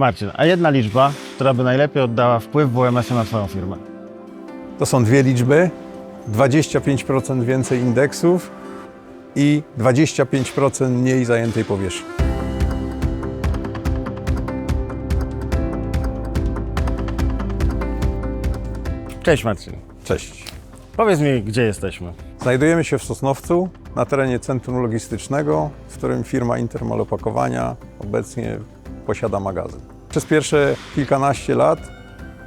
Marcin, a jedna liczba, która by najlepiej oddała wpływ WMS-u na Twoją firmę? To są dwie liczby. 25% więcej indeksów i 25% mniej zajętej powierzchni. Cześć Marcin. Cześć. Powiedz mi, gdzie jesteśmy? Znajdujemy się w Sosnowcu na terenie centrum logistycznego, w którym firma Intermal Opakowania obecnie posiada magazyn. Przez pierwsze kilkanaście lat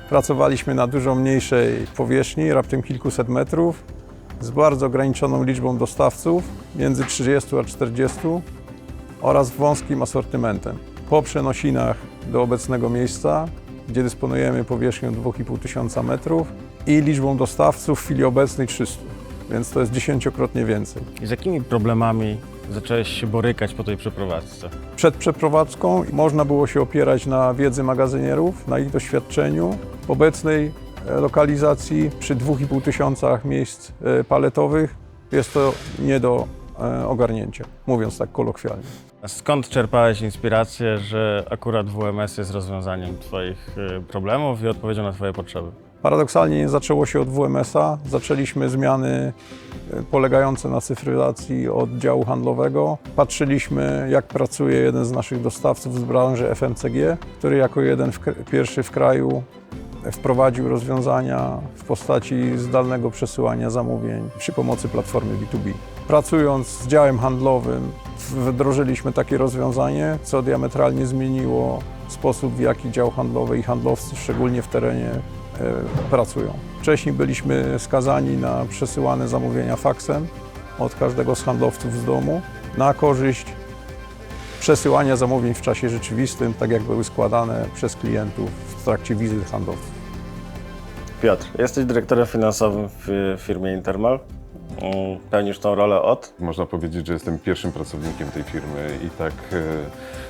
pracowaliśmy na dużo mniejszej powierzchni, raptem kilkuset metrów, z bardzo ograniczoną liczbą dostawców, między 30 a 40 oraz wąskim asortymentem. Po przenosinach do obecnego miejsca, gdzie dysponujemy powierzchnią 2,5 tysiąca metrów i liczbą dostawców w chwili obecnej 300, więc to jest dziesięciokrotnie więcej. I z jakimi problemami zacząłeś się borykać po tej przeprowadzce? Przed przeprowadzką można było się opierać na wiedzy magazynierów, na ich doświadczeniu. W obecnej e, lokalizacji przy 2,5 tysiącach miejsc e, paletowych jest to nie do e, ogarnięcia, mówiąc tak kolokwialnie. A skąd czerpałeś inspirację, że akurat WMS jest rozwiązaniem Twoich problemów i odpowiedzią na Twoje potrzeby? Paradoksalnie nie zaczęło się od WMS-a. Zaczęliśmy zmiany e, polegające na cyfryzacji oddziału handlowego. Patrzyliśmy, jak pracuje jeden z naszych dostawców z branży FMCG, który jako jeden w, pierwszy w kraju wprowadził rozwiązania w postaci zdalnego przesyłania zamówień przy pomocy platformy B2B. Pracując z działem handlowym, wdrożyliśmy takie rozwiązanie, co diametralnie zmieniło sposób, w jaki dział handlowy i handlowcy, szczególnie w terenie, pracują. Wcześniej byliśmy skazani na przesyłane zamówienia faksem od każdego z handlowców z domu na korzyść przesyłania zamówień w czasie rzeczywistym, tak jak były składane przez klientów w trakcie wizyt handlowców. Piotr, jesteś dyrektorem finansowym w firmie Intermal. Mm, Pełnisz tą rolę od Można powiedzieć, że jestem pierwszym pracownikiem tej firmy i tak e,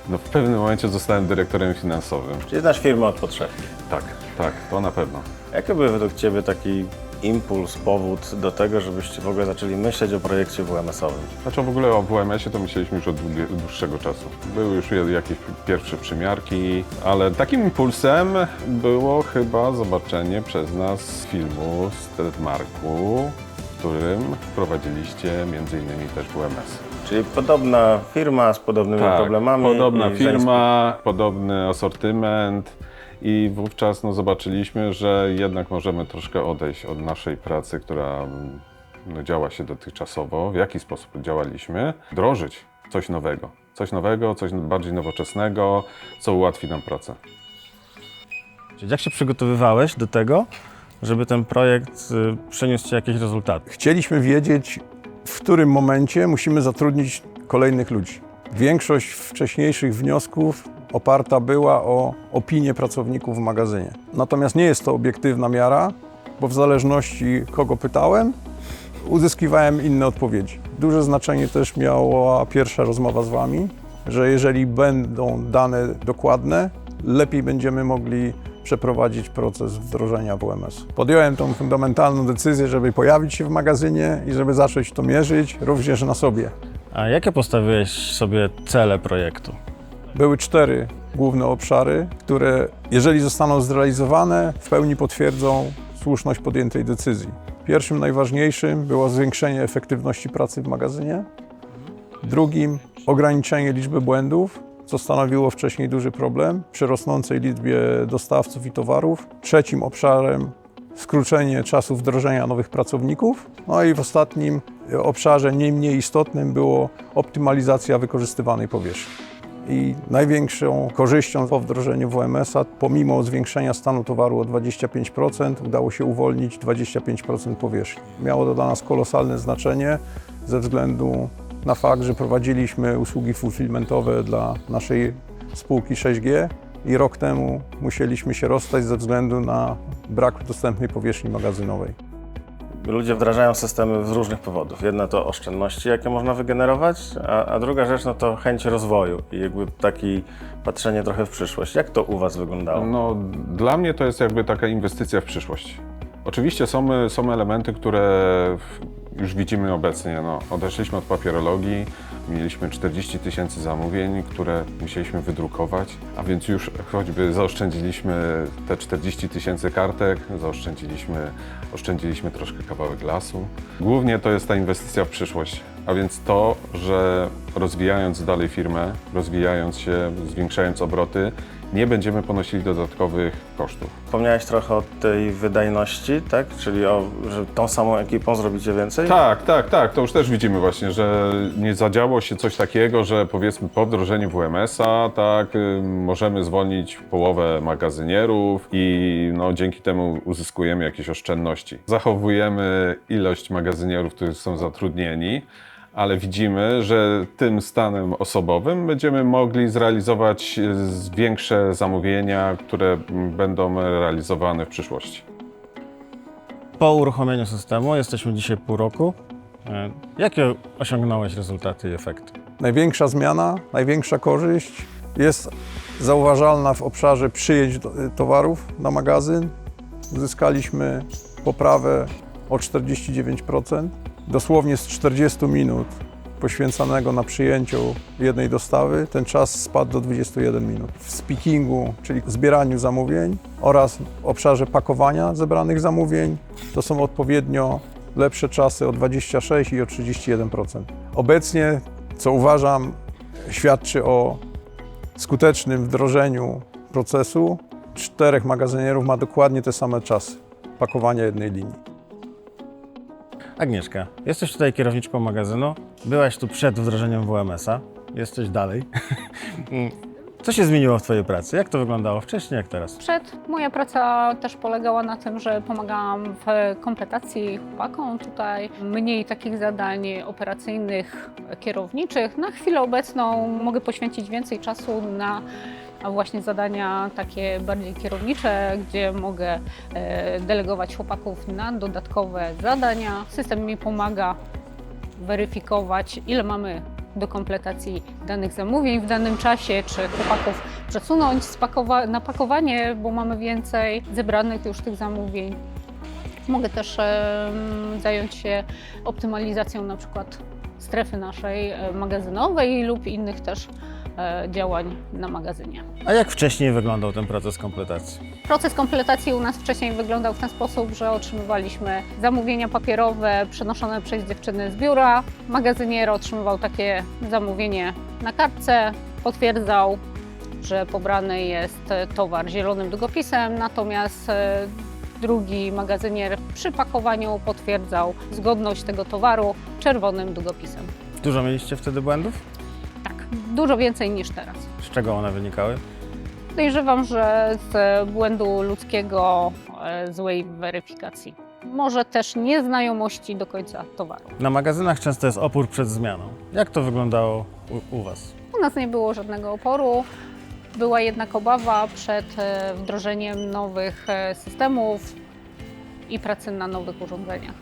no, w pewnym momencie zostałem dyrektorem finansowym. Czyli znasz firmę od podszewki. Tak, tak, to na pewno. Jaki był według Ciebie taki impuls, powód do tego, żebyście w ogóle zaczęli myśleć o projekcie WMS-owym? Znaczy w ogóle o WMS-ie to myśleliśmy już od dłuższego czasu. Były już jakieś pierwsze przymiarki, ale takim impulsem było chyba zobaczenie przez nas filmu z Tedmarku, w którym wprowadziliście między innymi też WMS. Czyli podobna firma z podobnymi Tak, problemami. Podobna firma, podobny asortyment i wówczas no, zobaczyliśmy, że jednak możemy troszkę odejść od naszej pracy, która no, działa się dotychczasowo, w jaki sposób działaliśmy, wdrożyć coś nowego. Coś nowego, coś bardziej nowoczesnego, co ułatwi nam pracę. Czyli Jak się przygotowywałeś do tego, żeby ten projekt y, przyniósł jakieś rezultaty? Chcieliśmy wiedzieć, w którym momencie musimy zatrudnić kolejnych ludzi. Większość wcześniejszych wniosków oparta była o opinię pracowników w magazynie. Natomiast nie jest to obiektywna miara, bo w zależności kogo pytałem, uzyskiwałem inne odpowiedzi. Duże znaczenie też miała pierwsza rozmowa z Wami, że jeżeli będą dane dokładne, lepiej będziemy mogli przeprowadzić proces wdrożenia WMS. Podjąłem tą fundamentalną decyzję, żeby pojawić się w magazynie i żeby zacząć to mierzyć również na sobie. A jakie postawiłeś sobie cele projektu? Były cztery główne obszary, które, jeżeli zostaną zrealizowane, w pełni potwierdzą słuszność podjętej decyzji. Pierwszym, najważniejszym było zwiększenie efektywności pracy w magazynie. Drugim, ograniczenie liczby błędów, co stanowiło wcześniej duży problem przy rosnącej liczbie dostawców i towarów. Trzecim obszarem, skrócenie czasu wdrożenia nowych pracowników. No i w ostatnim obszarze, nie mniej istotnym, było optymalizacja wykorzystywanej powierzchni. I największą korzyścią po wdrożeniu WMS-a, pomimo zwiększenia stanu towaru o 25%, udało się uwolnić 25% powierzchni. Miało to dla nas kolosalne znaczenie ze względu na fakt, że prowadziliśmy usługi fulfillmentowe dla naszej spółki 6G i rok temu musieliśmy się rozstać ze względu na brak dostępnej powierzchni magazynowej. Ludzie wdrażają systemy z różnych powodów. Jedna to oszczędności, jakie można wygenerować, a, a druga rzecz no to chęć rozwoju i jakby takie patrzenie trochę w przyszłość. Jak to u Was wyglądało? No, dla mnie to jest jakby taka inwestycja w przyszłość. Oczywiście są, są elementy, które już widzimy obecnie, no, odeszliśmy od papierologii, mieliśmy 40 tysięcy zamówień, które musieliśmy wydrukować, a więc już choćby zaoszczędziliśmy te 40 tysięcy kartek, zaoszczędziliśmy oszczędziliśmy troszkę kawałek lasu. Głównie to jest ta inwestycja w przyszłość, a więc to, że rozwijając dalej firmę, rozwijając się, zwiększając obroty, nie będziemy ponosili dodatkowych kosztów. Wspomniałeś trochę o tej wydajności, tak? Czyli o, że tą samą ekipą zrobicie więcej? Tak, tak, tak. To już też widzimy właśnie, że nie zadziało się coś takiego, że powiedzmy po wdrożeniu WMS-a, tak, możemy zwolnić połowę magazynierów i no, dzięki temu uzyskujemy jakieś oszczędności. Zachowujemy ilość magazynierów, którzy są zatrudnieni, ale widzimy, że tym stanem osobowym będziemy mogli zrealizować y, większe zamówienia, które będą realizowane w przyszłości. Po uruchomieniu systemu, jesteśmy dzisiaj pół roku. E, Jakie osiągnąłeś rezultaty i efekty? Największa zmiana, największa korzyść jest zauważalna w obszarze przyjęć do- towarów na magazyn. Uzyskaliśmy poprawę o 49%. Dosłownie z 40 minut poświęcanego na przyjęciu jednej dostawy, ten czas spadł do 21 minut. W speakingu, czyli zbieraniu zamówień oraz w obszarze pakowania zebranych zamówień, to są odpowiednio lepsze czasy o 26 i o 31%. Obecnie, co uważam, świadczy o skutecznym wdrożeniu procesu. Czterech magazynierów ma dokładnie te same czasy pakowania jednej linii. Agnieszka, jesteś tutaj kierowniczką magazynu. Byłaś tu przed wdrożeniem WMS-a. Jesteś dalej. Co się zmieniło w Twojej pracy? Jak to wyglądało wcześniej, jak teraz? Przed moja praca też polegała na tym, że pomagałam w kompletacji chłopakom tutaj. Mniej takich zadań operacyjnych, kierowniczych. Na chwilę obecną mogę poświęcić więcej czasu na właśnie zadania takie bardziej kierownicze, gdzie mogę e, delegować chłopaków na dodatkowe zadania. System mi pomaga weryfikować, ile mamy do kompletacji danych zamówień w danym czasie, czy chłopaków przesunąć na pakowanie, bo mamy więcej zebranych już tych zamówień. Mogę też zająć się optymalizacją na przykład strefy naszej e, magazynowej lub innych też działań na magazynie. A jak wcześniej wyglądał ten proces kompletacji? Proces kompletacji u nas wcześniej wyglądał w ten sposób, że otrzymywaliśmy zamówienia papierowe przenoszone przez dziewczyny z biura. Magazynier otrzymywał takie zamówienie na kartce, potwierdzał, że pobrany jest e, towar zielonym długopisem, natomiast e, drugi magazynier przy pakowaniu potwierdzał zgodność tego towaru czerwonym długopisem. Dużo mieliście wtedy błędów? Dużo więcej niż teraz. Z czego one wynikały? Podejrzewam, że z błędu ludzkiego, e, złej weryfikacji. Może też nieznajomości do końca towaru. Na magazynach często jest opór przed zmianą. Jak to wyglądało u, u Was? U nas nie było żadnego oporu. Była jednak obawa przed e, wdrożeniem nowych e, systemów i pracy na nowych urządzeniach.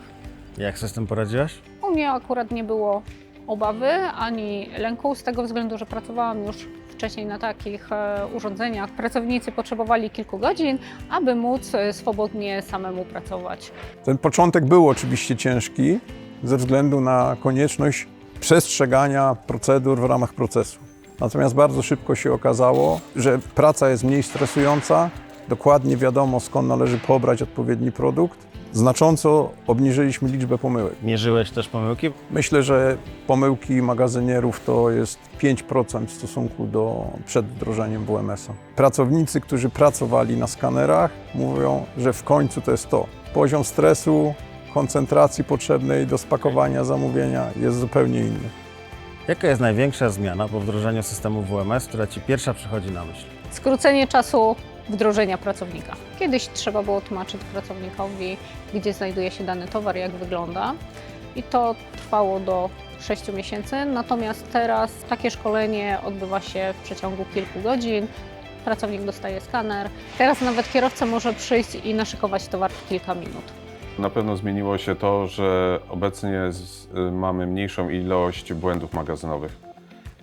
Jak sobie z tym poradziłaś? U mnie akurat nie było obawy ani lęku z tego względu, że pracowałam już wcześniej na takich e, urządzeniach. Pracownicy potrzebowali kilku godzin, aby móc e, swobodnie samemu pracować. Ten początek był oczywiście ciężki ze względu na konieczność przestrzegania procedur w ramach procesu. Natomiast bardzo szybko się okazało, że praca jest mniej stresująca, dokładnie wiadomo skąd należy pobrać odpowiedni produkt. Znacząco obniżyliśmy liczbę pomyłek. Mierzyłeś też pomyłki? Myślę, że pomyłki magazynierów to jest 5% w stosunku do przed wdrożeniem WMS-a. Pracownicy, którzy pracowali na skanerach, mówią, że w końcu to jest to. Poziom stresu, koncentracji potrzebnej do spakowania zamówienia jest zupełnie inny. Jaka jest największa zmiana po wdrożeniu systemu WMS, która Ci pierwsza przychodzi na myśl? Skrócenie czasu wdrożenia pracownika. Kiedyś trzeba było tłumaczyć pracownikowi, gdzie znajduje się dany towar, jak wygląda. I to trwało do 6 miesięcy, natomiast teraz takie szkolenie odbywa się w przeciągu kilku godzin. Pracownik dostaje skaner. Teraz nawet kierowca może przyjść i naszykować towar w kilka minut. Na pewno zmieniło się to, że obecnie y, mamy mniejszą ilość błędów magazynowych.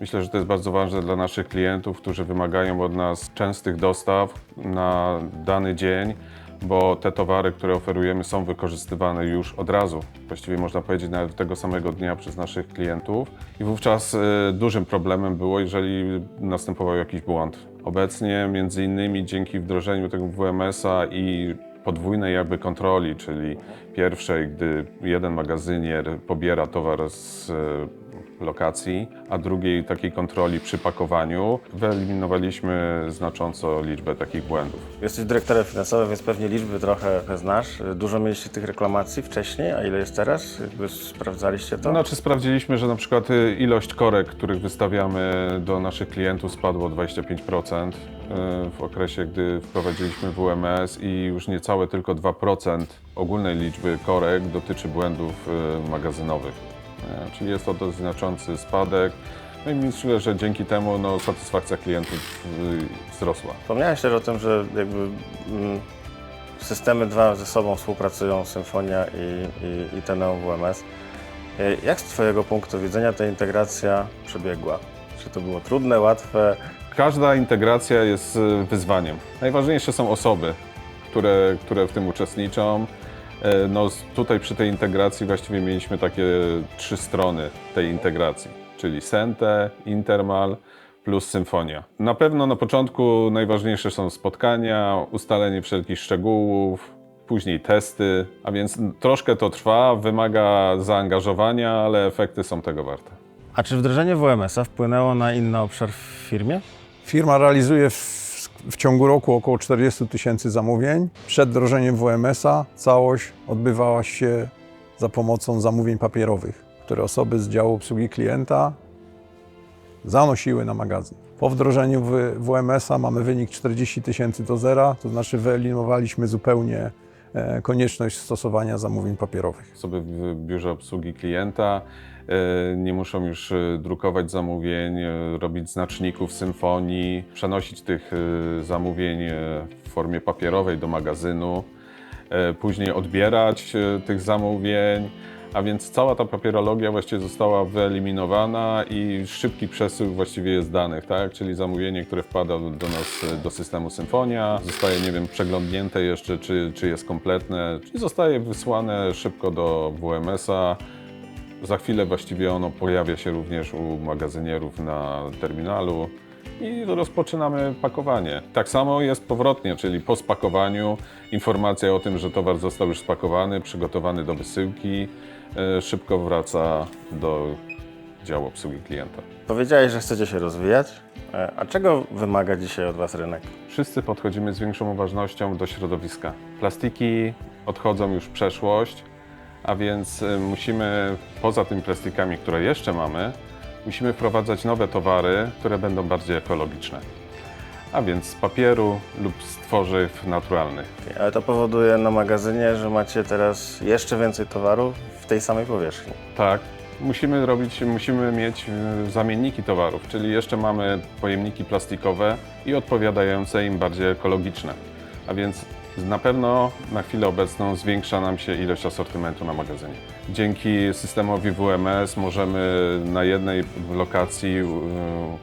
Myślę, że to jest bardzo ważne dla naszych klientów, którzy wymagają od nas częstych dostaw na dany dzień, bo te towary, które oferujemy, są wykorzystywane już od razu, właściwie można powiedzieć nawet tego samego dnia przez naszych klientów. I wówczas y, dużym problemem było, jeżeli następował jakiś błąd. Obecnie, między innymi dzięki wdrożeniu tego WMS-a i podwójnej jakby kontroli, czyli pierwszej, gdy jeden magazynier pobiera towar z lokacji, a drugiej takiej kontroli przy pakowaniu, wyeliminowaliśmy znacząco liczbę takich błędów. Jesteś dyrektorem finansowym, więc pewnie liczby trochę znasz. Dużo mieliście tych reklamacji wcześniej, a ile jest teraz? Jakby sprawdzaliście to? Znaczy sprawdziliśmy, że na przykład y, ilość korek, których wystawiamy do naszych klientów spadło o 25% y, w okresie, gdy wprowadziliśmy WMS i już niecałe tylko 2% ogólnej liczby korek dotyczy błędów y, magazynowych. Y, Czyli jest to dość znaczący spadek. No i myślę, że dzięki temu no, satysfakcja klientów y, wzrosła. Wspomniałeś też o tym, że jakby mm, systemy dwa ze sobą współpracują, Symfonia i, i, i ten WMS. Y, Jak z Twojego punktu widzenia ta integracja przebiegła? Czy to było trudne, łatwe? Każda integracja jest y, wyzwaniem. Najważniejsze są osoby, które, które w tym uczestniczą. E, No, tutaj przy tej integracji właściwie mieliśmy takie trzy strony tej integracji, czyli Sente, Intermal plus Symfonia. Na pewno na początku najważniejsze są spotkania, ustalenie wszelkich szczegółów, później testy, a więc troszkę to trwa, wymaga zaangażowania, ale efekty są tego warte. A czy wdrożenie WMS-a wpłynęło na inny obszar w firmie? Firma realizuje w, w ciągu roku około 40 tysięcy zamówień. Przed wdrożeniem WMS-a całość odbywała się za pomocą zamówień papierowych, które osoby z działu obsługi klienta zanosiły na magazyn. Po wdrożeniu WMS-a mamy wynik 40 tysięcy do zera, to znaczy wyeliminowaliśmy zupełnie konieczność stosowania zamówień papierowych. Osoby w biurze obsługi klienta e, nie muszą już e, drukować zamówień, e, robić znaczników symfonii, przenosić tych e, zamówień e, w formie papierowej do magazynu, e, później odbierać e, tych zamówień. A więc cała ta papierologia właściwie została wyeliminowana i szybki przesył właściwie jest danych, tak? Czyli zamówienie, które wpada do nas e, do systemu Symfonia, zostaje, nie wiem, przeglądnięte jeszcze, czy, czy jest kompletne, czyli zostaje wysłane szybko do WMS-a. Za chwilę właściwie ono pojawia się również u magazynierów na terminalu i rozpoczynamy pakowanie. Tak samo jest powrotnie, czyli po spakowaniu informacja o tym, że towar został już spakowany, przygotowany do wysyłki, szybko wraca do działu obsługi klienta. Powiedziałeś, że chcecie się rozwijać. E, A czego wymaga dzisiaj od Was rynek? Wszyscy podchodzimy z większą uważnością do środowiska. Plastiki odchodzą już w przeszłość, a więc y, musimy poza tymi plastikami, które jeszcze mamy, musimy wprowadzać nowe towary, które będą bardziej ekologiczne. A więc z papieru lub z tworzyw naturalnych. Ale to powoduje na magazynie, że macie teraz jeszcze więcej towaru w tej samej powierzchni. Tak, musimy robić, musimy mieć y, zamienniki towarów, czyli jeszcze mamy pojemniki plastikowe i odpowiadające im bardziej ekologiczne. A więc na pewno na chwilę obecną zwiększa nam się ilość asortymentu na magazynie. Dzięki systemowi WMS możemy na jednej lokacji y,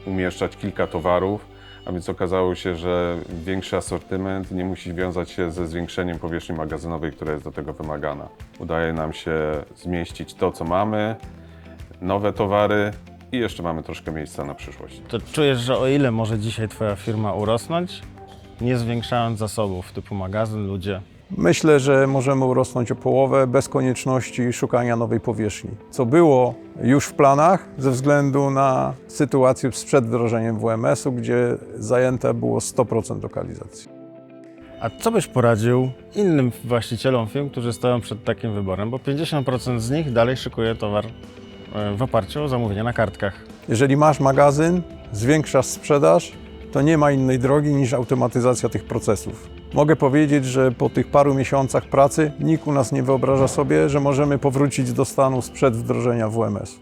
umieszczać kilka towarów, a więc okazało się, że większy asortyment nie musi wiązać się ze zwiększeniem powierzchni magazynowej, która jest do tego wymagana. Udaje nam się zmieścić to, co mamy, nowe towary i jeszcze mamy troszkę miejsca na przyszłość. To czujesz, że o ile może dzisiaj Twoja firma urosnąć, nie zwiększając zasobów typu magazyn, ludzie? Myślę, że możemy urosnąć o połowę bez konieczności szukania nowej powierzchni, co było już w planach ze względu na sytuację sprzed wdrożeniem WMS-u, gdzie zajęte było 100% lokalizacji. A co byś poradził innym właścicielom firm, którzy stoją przed takim wyborem? Bo 50% z nich dalej szykuje towar e, w oparciu o zamówienia na kartkach. Jeżeli masz magazyn, zwiększasz sprzedaż, to nie ma innej drogi niż automatyzacja tych procesów. Mogę powiedzieć, że po tych paru miesiącach pracy nikt u nas nie wyobraża sobie, że możemy powrócić do stanu sprzed wdrożenia WMS.